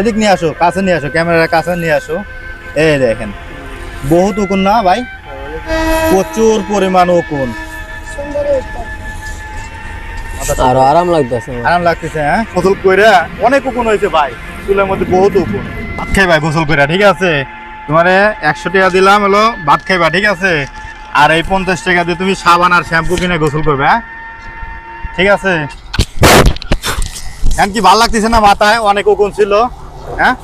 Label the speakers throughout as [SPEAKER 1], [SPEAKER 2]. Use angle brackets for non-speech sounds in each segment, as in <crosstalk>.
[SPEAKER 1] এদিক নিয়ে আসো কাছে নিয়ে আসো ক্যামেরার কাছে নিয়ে আসো। এই দেখেন বহুত উকুন না ভাই? প্রচুর পরিমাণ উকুন।
[SPEAKER 2] আরও আরাম লাগতেছে।
[SPEAKER 1] আরাম লাগতেছে হ্যাঁ? গোসল কইরা অনেক উকুন হয়েছে ভাই চুলের মধ্যে বহুত উকুন। ভাত খাই ভাই গোসল কইরা ঠিক আছে? তোমারে একশো টাকা দিলাম হলো ভাত খাইবা ঠিক আছে? আর এই পঞ্চাশ টাকা দিয়ে তুমি সাবান আর শ্যাম্পু কিনে গোসল করবে হ্যাঁ? ঠিক আছে? কি ভালো লাগতেছে না মাথায়? অনেক উকুন ছিল। হ্যাঁ?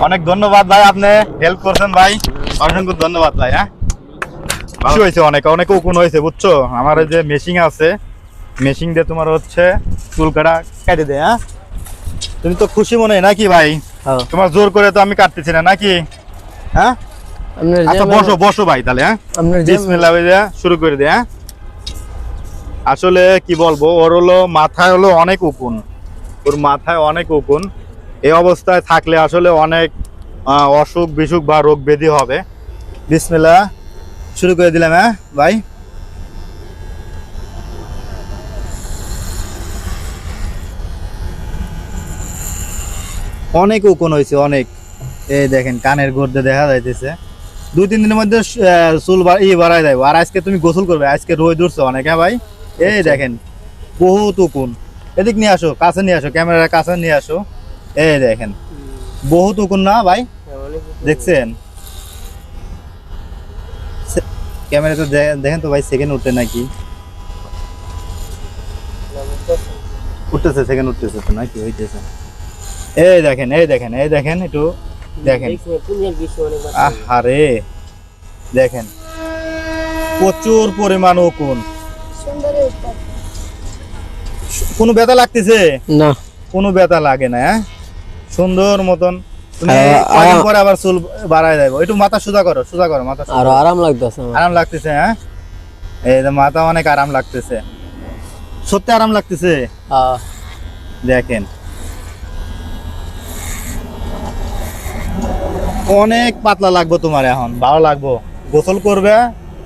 [SPEAKER 1] অনেক ধন্যবাদ ভাই আপনি হেল্প করছেন ভাই। অসংখ্য ধন্যবাদ ভাই হ্যাঁ? ভালো হয়েছে অনেক অনেক উকুন হয়েছে বুঝছ? আমার যে মেশিং আছে মেশিং দিয়ে তোমার হচ্ছে চুল কাটা কেটে দেয় হ্যাঁ? তুমি তো খুশি মনে নাকি ভাই?
[SPEAKER 2] হ্যাঁ।
[SPEAKER 1] তোমার জোর করে তো আমি কাটতেছি না নাকি? হ্যাঁ? আচ্ছা বসো বসো ভাই তাহলে হ্যাঁ? বিসমিল্লাহ শুরু করে দে হ্যাঁ? আসলে কি বলব ওর হলো মাথায় হলো অনেক উকুন। ওর মাথায় অনেক উকুন। এই অবস্থায় থাকলে আসলে অনেক অসুখ বিসুখ বা রোগ ব্যাধি হবে। বিসমিল্লাহ। শুরু করে দিলাম হ্যাঁ ভাই। অনেক উকুন হয়েছে অনেক। এই দেখেন কানের গর্দে দেখা যাইতেছে। দুই তিন দিনের মধ্যে চুল ই বাড়াই দেবো। আর আজকে তুমি গোসল করবে আজকে রোদ উঠছে অনেক হ্যাঁ ভাই? এই দেখেন বহুত উকুন। এদিক নিয়ে আসো কাছে নিয়ে আসো ক্যামেরার কাছে নিয়ে আসো। এই দেখেন। বহুত উকুন না ভাই? দেখছেন? ক্যামেরা দে- দেখেন তো ভাই সেকেন্ড উঠতে নাকি? উঠতেছে সেকেন্ড উঠতেছে তো নাকি? হইতেছে। এই দেখেন এই দেখেন এই দেখেন একটু দেখেন। আহারে! দেখেন। প্রচুর পরিমাণ উকুন। কোনো ব্যথা লাগতেছে?
[SPEAKER 2] না।
[SPEAKER 1] কোনো ব্যথা লাগে না হ্যাঁ? সুন্দর মতন। পরে আবার চুল বাড়ায় দেবো। একটু মাথা করো সুদা করো মাথা সোজা
[SPEAKER 2] আরাম লাগতেছে
[SPEAKER 1] আরাম লাগতেছে হ্যাঁ? এই যে মাথা অনেক আরাম লাগতেছে। সত্যি আরাম লাগতেছে?
[SPEAKER 2] হ্যাঁ।
[SPEAKER 1] দেখেন। অনেক পাতলা লাগবো তোমার এখন ভালো লাগবো। গোসল করবে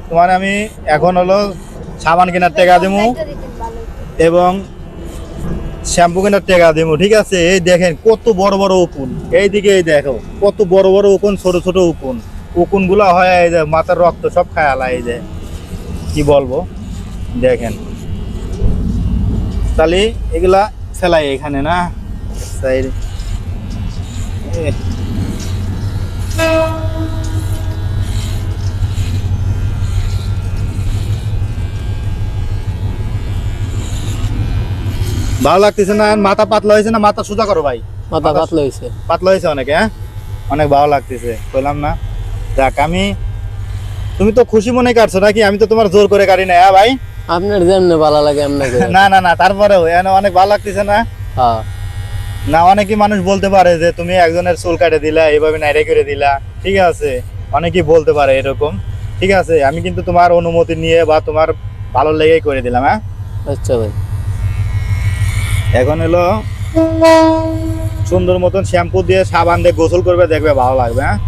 [SPEAKER 1] তোমার আমি এখন হলো সাবান কেনার টাকা দিমু। এবং শ্যাম্পু কেনার টাকা দিমু, ঠিক আছে? এই দেখেন কত বড় বড় উকুন। এইদিকে এই দেখো, কত বড় বড় উকুন, ছোট ছোট উকুন। উকুনগুলা হয় এই যে মাথার রক্ত, সব খায় আলা এই যে। কি বলব? দেখেন। তাহলে এগুলা ফেলাই এখানে না? সাইড ভালো লাগতেছে না মাথা পাতলা হয়েছে না মাথা সোজা করো ভাই।
[SPEAKER 2] মাথা পাতলা হয়েছে।
[SPEAKER 1] পাতলা হয়েছে অনেক হ্যাঁ? অনেক ভালো লাগতেছে বললাম না। যাক আমি তুমি তো খুশি মনে কাটছো নাকি? আমি তো তোমার জোর করে কাটি না হ্যাঁ ভাই?
[SPEAKER 2] আপনার যেমনি ভালো লাগে এমনি <laughs>
[SPEAKER 1] না না না তারপরেও এখানে অনেক ভালো লাগতেছে না?
[SPEAKER 2] হ্যাঁ।
[SPEAKER 1] না অনেকই মানুষ বলতে পারে যে তুমি একজনের চুল কাটে দিলা এইভাবে নাইরে করে দিলা। ঠিক আছে অনেকেই বলতে পারে এরকম। ঠিক আছে আমি কিন্তু তোমার অনুমতি নিয়ে বা তোমার ভালো লেগেই করে দিলাম হ্যাঁ?
[SPEAKER 2] আচ্ছা ভাই।
[SPEAKER 1] এখন এলো সুন্দর মতন শ্যাম্পু দিয়ে সাবান দিয়ে গোসল করবে দেখবে ভালো লাগবে হ্যাঁ?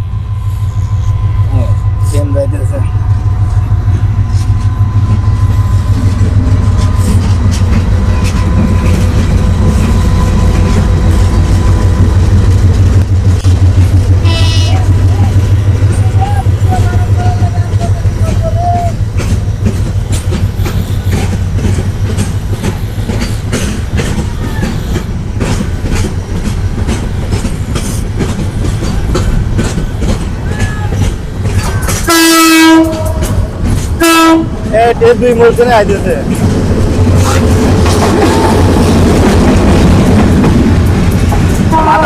[SPEAKER 1] টেপ দুই মোলসনে আইতেছে।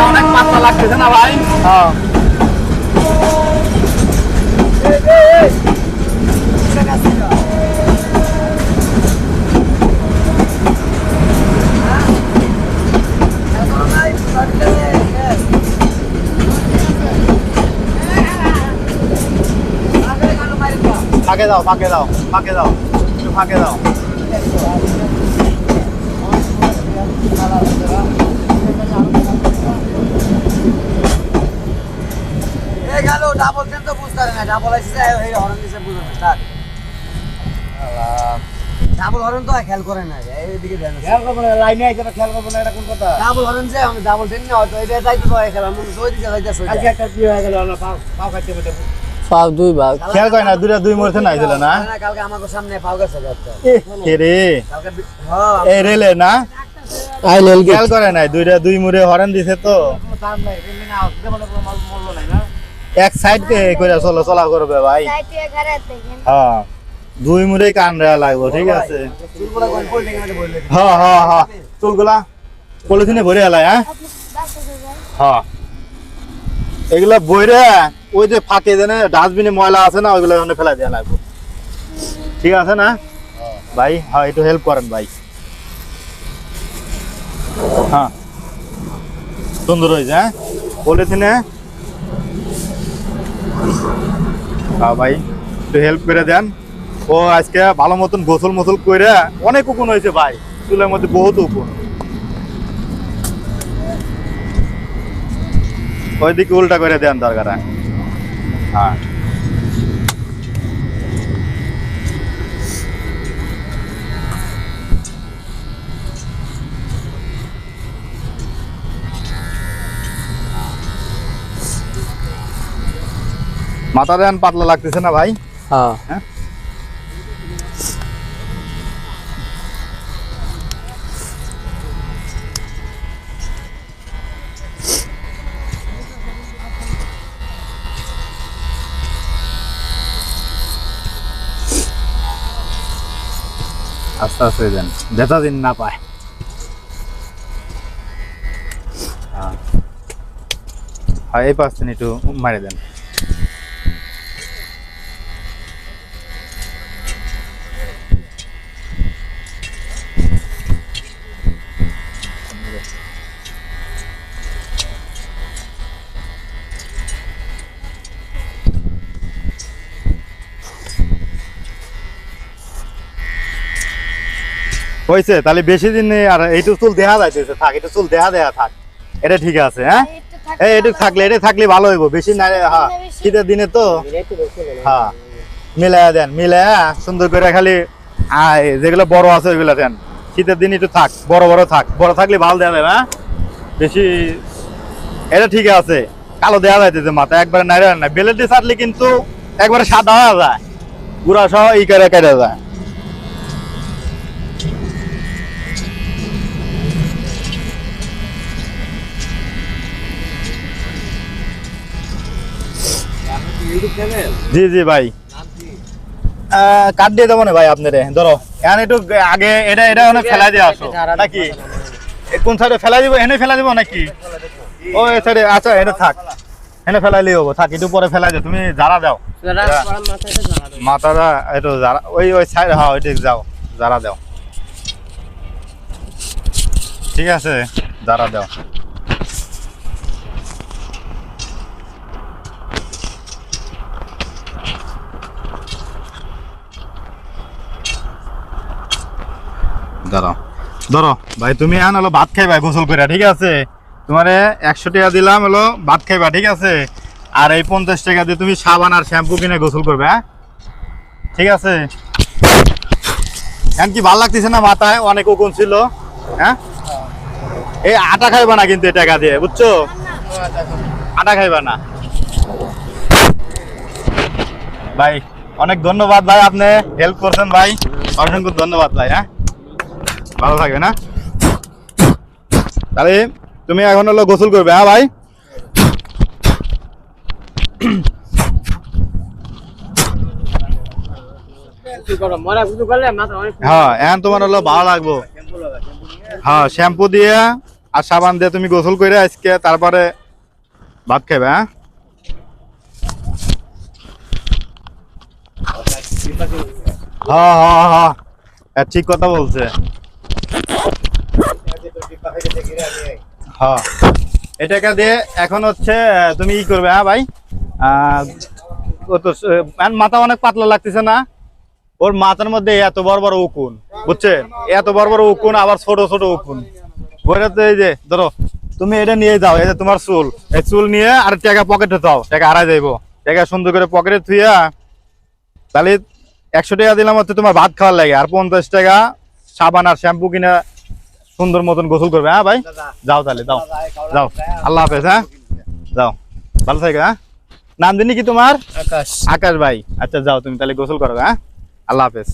[SPEAKER 1] অনেক পাতলা লাগতেছে না ভাই? হ্যাঁ। ফাঁকে দাও ফাঁকে দাও ফাঁকে দাও একটু ফাঁকে দাও।
[SPEAKER 3] এই গেল ডাবল চেন তো বুঝতে পারে না ডাবল আসছে এই হরন দিছে স্টার্ট। ডাবল হরেন তো খেয়াল করে না এইদিকে
[SPEAKER 1] খেয়াল করব না লাইনে আইছে না খেয়াল করব না এটা কোন কথা?
[SPEAKER 3] ডাবল হরেন যে আমি ডাবল টেন না হয়তো এটা যাইতে পারে খেলা মনে ওই দিকে যাইতেছে
[SPEAKER 1] আজকে একটা কি হয়ে গেল আমরা পাও পাও খাইতে
[SPEAKER 2] পাও দুই ভাগ।
[SPEAKER 1] খেয়াল করে না দুইটা দুই মরছে না আইছিল না?
[SPEAKER 3] কালকে আমাকে সামনে পাও গেছে
[SPEAKER 1] কে রে?
[SPEAKER 3] হ্যাঁ
[SPEAKER 1] এই রেলে না?
[SPEAKER 2] আই লেল
[SPEAKER 1] খেয়াল করে নাই দুইটা দুই মুড়ে হরেন দিছে তো। এক সাইড কে করে চলো চলা করবে ভাই।
[SPEAKER 4] সাইটে ঘরে দেখেন
[SPEAKER 1] হ্যাঁ দুই মুড়ে কান রেয়া লাগবে ঠিক আছে। হ্যাঁ হ্যাঁ হ্যাঁ চুলগুলা পলিথিনে ভরে এলাই হ্যাঁ? হ্যাঁ এগুলা বইরে ওই যে ফাঁকে দেনে ডাস্টবিনে ময়লা আছে না, ওইগুলো ওখানে ফেলা দেওয়া লাগবে। ঠিক আছে না? ভাই হ্যাঁ একটু হেল্প করেন ভাই। হ্যাঁ। সুন্দর হয়েছে হ্যাঁ? পলিথিনে হ্যাঁ? ভাই, একটু হেল্প করে দেন। ও আজকে ভালো মতন গোসল মোসল করে অনেক উকুন হয়েছে ভাই। চুলের মধ্যে বহুত উকুন ওইদিকে উল্টা করে দেন দরকার হয়। হ্যাঁ মাথা দেন পাতলা লাগতেছে না ভাই?
[SPEAKER 2] হ্যাঁ?
[SPEAKER 1] আস্তে আস্তে দেন যেটা দিন না পায়। হ্যাঁ এই পাঁচ দিন একটু মারি দেন। হয়েছে তাহলে বেশি দিন নেই আর এইটু চুল দেখা যাইতেছে থাক এটা চুল দেখা দেয়া থাক। এটা ঠিক আছে হ্যাঁ? এই একটু থাকলে এটা থাকলে ভালো হইব বেশি না হ্যাঁ শীতের দিনে তো। হ্যাঁ মিলায়া দেন মিলায়া সুন্দর করে খালি যেগুলো বড় আছে ওইগুলো দেন। শীতের দিন একটু থাক বড় বড় থাক বড় থাকলে ভালো দেওয়া যাবে হ্যাঁ? বেশি এটা ঠিক আছে কালো দেওয়া যাইতেছে মাথা একবারে নাইরা না বেলেট দিয়ে ছাড়লে কিন্তু একবারে সাদা হয়ে যায়। গুড়া সহ ই করে কেটে যায়। জি জি ভাই। আহ, কাট দিয়ে দেবো না ভাই আপনারে? ধরো এখন একটু আগে এটা এটা ওখানে ফেলাই দিয়ে আসো। নাকি? কোন সাইডে ফেলাই দিব? এনে ফেলাই দিব নাকি? ও এ সাইডে আচ্ছা এটা থাক। এনে ফেলাইলেই হব। থাক একটু পরে ফেলাই দাও। তুমি জারা দাও। মাথাটা একটু জারা ওই ওই সাইড হ্যাঁ ওই দিক যাও। জারা দাও। ঠিক আছে? জারা দাও। ধরো ধরো, ভাই, তুমি এখন হলো ভাত খাইবা, গোসল করে ঠিক আছে? তোমারে একশো টাকা দিলাম হলো ভাত খাইবা, ঠিক আছে? আর এই পঞ্চাশ টাকা দিয়ে তুমি সাবান আর শ্যাম্পু কিনে গোসল করবে হ্যাঁ? ঠিক আছে? এখন কি ভালো লাগতেছে না মাথায়? অনেক উকুন ছিল হ্যাঁ? এই আটা খাইবা না কিন্তু এই টাকা দিয়ে, বুঝছ? আটা খাইবা না। ভাই, অনেক ধন্যবাদ ভাই, আপনি হেল্প করছেন ভাই। অসংখ্য ধন্যবাদ ভাই হ্যাঁ? ভালো থাকবে না? তাহলে তুমি এখন হলো গোসল করবে হ্যাঁ ভাই? হ্যাঁ হ্যাঁ শ্যাম্পু দিয়ে আর সাবান দিয়ে তুমি গোসল করে তারপরে ভাত খাবে হ্যাঁ? ঠিক কথা বলছে। হ্যাঁ এটাকে দিয়ে? এখন হচ্ছে তুমি ই করবে হ্যাঁ ভাই? মাথা অনেক পাতলা লাগতেছে না? ওর মাথার মধ্যে এত বড় বড় উকুন, বুঝছেন? এত বড় বড় উকুন, আবার ছোট ছোট উকুন। ওইটা এই যে, ধরো, তুমি এটা নিয়ে যাও, এই যে তোমার চুল। এই চুল নিয়ে আর টাকা পকেটে দাও, টাকা হারাই যাইবো। টাকা সুন্দর করে পকেটে থুইয়া, তাহলে একশো টাকা দিলাম হচ্ছে তোমার ভাত খাওয়ার লাগে, আর পঞ্চাশ টাকা সাবান আর শ্যাম্পু কিনে সুন্দর মতন গোসল করবে হ্যাঁ ভাই? যাও তাহলে যাও। যাও। আল্লাহ হাফেজ হ্যাঁ? যাও। ভালো থাকে হ্যাঁ? নাম দিনি কি তোমার?
[SPEAKER 2] আকাশ।
[SPEAKER 1] আকাশ ভাই। আচ্ছা যাও তুমি তাহলে গোসল করবে হ্যাঁ? আল্লাহ হাফেজ।